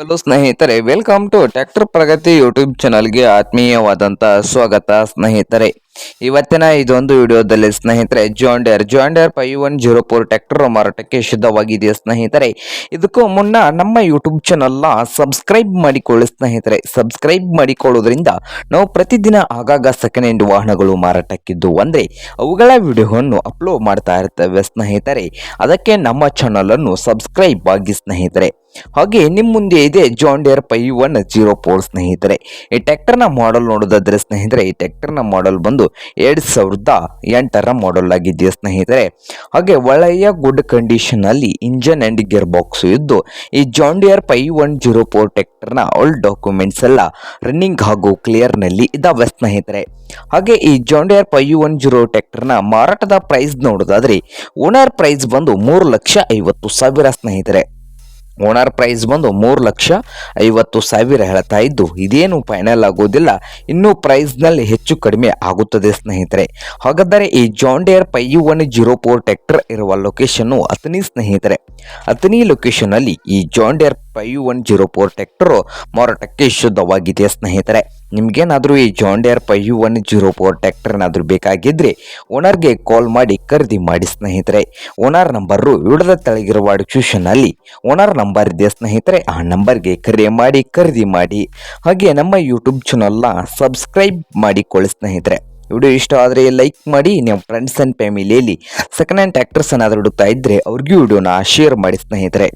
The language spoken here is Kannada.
ಹಲೋ ಸ್ನೇಹಿತರೆ welcome to tractor Pragati YouTube ಚಾನಲ್ಗೆ ಆತ್ಮೀಯವಾದಂಥ ಸ್ವಾಗತ ಸ್ನೇಹಿತರೆ. ಇವತ್ತಿನ ಇದೊಂದು ವಿಡಿಯೋದಲ್ಲಿ ಸ್ನೇಹಿತರೆ John Deere John Deere five one zero four tractor ಮಾರಾಟಕ್ಕೆ ಸಿದ್ಧವಾಗಿದೆ ಸ್ನೇಹಿತರೆ? ಇದಕ್ಕೂ ಮುನ್ನ ನಮ್ಮ ಯೂಟ್ಯೂಬ್ ಚಾನಲ್ನ ಸಬ್ಸ್ಕ್ರೈಬ್ ಮಾಡಿಕೊಳ್ಳಿ ಸ್ನೇಹಿತರೆ. ಸಬ್ಸ್ಕ್ರೈಬ್ ಮಾಡಿಕೊಳ್ಳೋದ್ರಿಂದ ನಾವು ಪ್ರತಿದಿನ ಆಗಾಗ ಸೆಕೆಂಡ್ ಹ್ಯಾಂಡ್ ವಾಹನಗಳು ಮಾರಾಟಕ್ಕಿದ್ದು ಅಂದರೆ ಅವುಗಳ ವಿಡಿಯೋವನ್ನು ಅಪ್ಲೋಡ್ ಮಾಡ್ತಾ ಇರ್ತೇವೆ ಸ್ನೇಹಿತರೆ. ಅದಕ್ಕೆ ನಮ್ಮ ಚಾನಲನ್ನು ಸಬ್ಸ್ಕ್ರೈಬ್ ಆಗಿ ಸ್ನೇಹಿತರೆ. ಹಾಗೆ ನಿಮ್ಮ ಮುಂದೆ ಇದೆ John Deere five one zero four ಸ್ನೇಹಿತರೆ. ಈ ಟ್ಯಾಕ್ಟರ್ನ ಮಾಡೆಲ್ ನೋಡೋದಾದ್ರೆ ಸ್ನೇಹಿತರೆ, ಈ ಟ್ಯಾಕ್ಟರ್ನ ಮಾಡೆಲ್ ಬಂದು ಎರಡು ಸಾವಿರದ ಎಂಟರ ಮಾಡೆಲ್ ಆಗಿದೆಯಾ ಸ್ನೇಹಿತರೆ. ಹಾಗೆ ಒಳ್ಳೆಯ ಗುಡ್ ಕಂಡೀಷನ್ ಅಲ್ಲಿ ಇಂಜನ್ ಅಂಡ್ ಗೇರ್ ಬಾಕ್ಸ್ ಇದ್ದು, ಈ John Deere five one zero four ಟ್ಯಾಕ್ಟರ್ನ all documents ಎಲ್ಲ ರನ್ನಿಂಗ್ ಹಾಗೂ ಕ್ಲಿಯರ್ನಲ್ಲಿ ಇದಾವೆ ಸ್ನೇಹಿತರೆ. ಹಾಗೆ ಈ John Deere five one zero ಟ್ಯಾಕ್ಟರ್ನ ಮಾರಾಟದ ಪ್ರೈಸ್ ನೋಡೋದಾದ್ರೆ ಓನರ್ ಪ್ರೈಸ್ ಬಂದು ಮೂರು ಲಕ್ಷ ಐವತ್ತು ಸಾವಿರ ಸ್ನೇಹಿತರೆ. ಓನರ್ ಪ್ರೈಸ್ ಬಂದು ಮೂರು ಲಕ್ಷ ಐವತ್ತು ಸಾವಿರ ಹೇಳ್ತಾ ಇದ್ದು, ಇದೇನು ಫೈನಲ್ ಆಗೋದಿಲ್ಲ. ಇನ್ನೂ ಪ್ರೈಸ್ನಲ್ಲಿ ಹೆಚ್ಚು ಕಡಿಮೆ ಆಗುತ್ತದೆ ಸ್ನೇಹಿತರೆ. ಹಾಗಾದರೆ ಈ John Deere five one zero four tractor ಇರುವ ಲೊಕೇಶನ್ನು ಅತನಿ ಸ್ನೇಹಿತರೆ. ಅತನಿ ಲೊಕೇಶನ್ನಲ್ಲಿ ಈ John Deere five one zero four tractor ಮಾರಾಟಕ್ಕೆ ಶುದ್ಧವಾಗಿದೆ ಸ್ನೇಹಿತರೆ. ನಿಮ್ಗೇನಾದರೂ ಈ John Deere five one zero four ಟ್ಯಾಕ್ಟರ್ನಾದರೂ ಬೇಕಾಗಿದ್ದರೆ ಓನರ್ಗೆ ಕಾಲ್ ಮಾಡಿ ಖರೀದಿ ಮಾಡಿ ಸ್ನೇಹಿತರೆ. ಓನರ್ ನಂಬರು ವಿಡದ ತೆಳಗಿರುವ ಡಿಸ್ಕ್ರಿಪ್ಷನ್ನಲ್ಲಿ ಓನರ್ ನಂಬರ್ ಇದೆ ಸ್ನೇಹಿತರೆ. ಆ ನಂಬರ್ಗೆ ಕರೆ ಮಾಡಿ ಖರೀದಿ ಮಾಡಿ. ಹಾಗೆ ನಮ್ಮ ಯೂಟ್ಯೂಬ್ ಚಾನಲ್ನ ಸಬ್ಸ್ಕ್ರೈಬ್ ಮಾಡಿಕೊಳ್ಳಿ ಸ್ನೇಹಿತರೆ. ವಿಡಿಯೋ ಇಷ್ಟ ಆದರೆ ಲೈಕ್ ಮಾಡಿ, ನಿಮ್ಮ ಫ್ರೆಂಡ್ಸ್ ಆ್ಯಂಡ್ ಫ್ಯಾಮಿಲಿಯಲ್ಲಿ ಸೆಕೆಂಡ್ ಹ್ಯಾಂಡ್ ಟ್ಯಾಕ್ಟರ್ಸ್ ಏನಾದರೂ ಹುಡುಕ್ತಾ ಇದ್ದರೆ ಅವ್ರಿಗೂ ವಿಡಿಯೋನ ಶೇರ್ ಮಾಡಿ ಸ್ನೇಹಿತರೆ.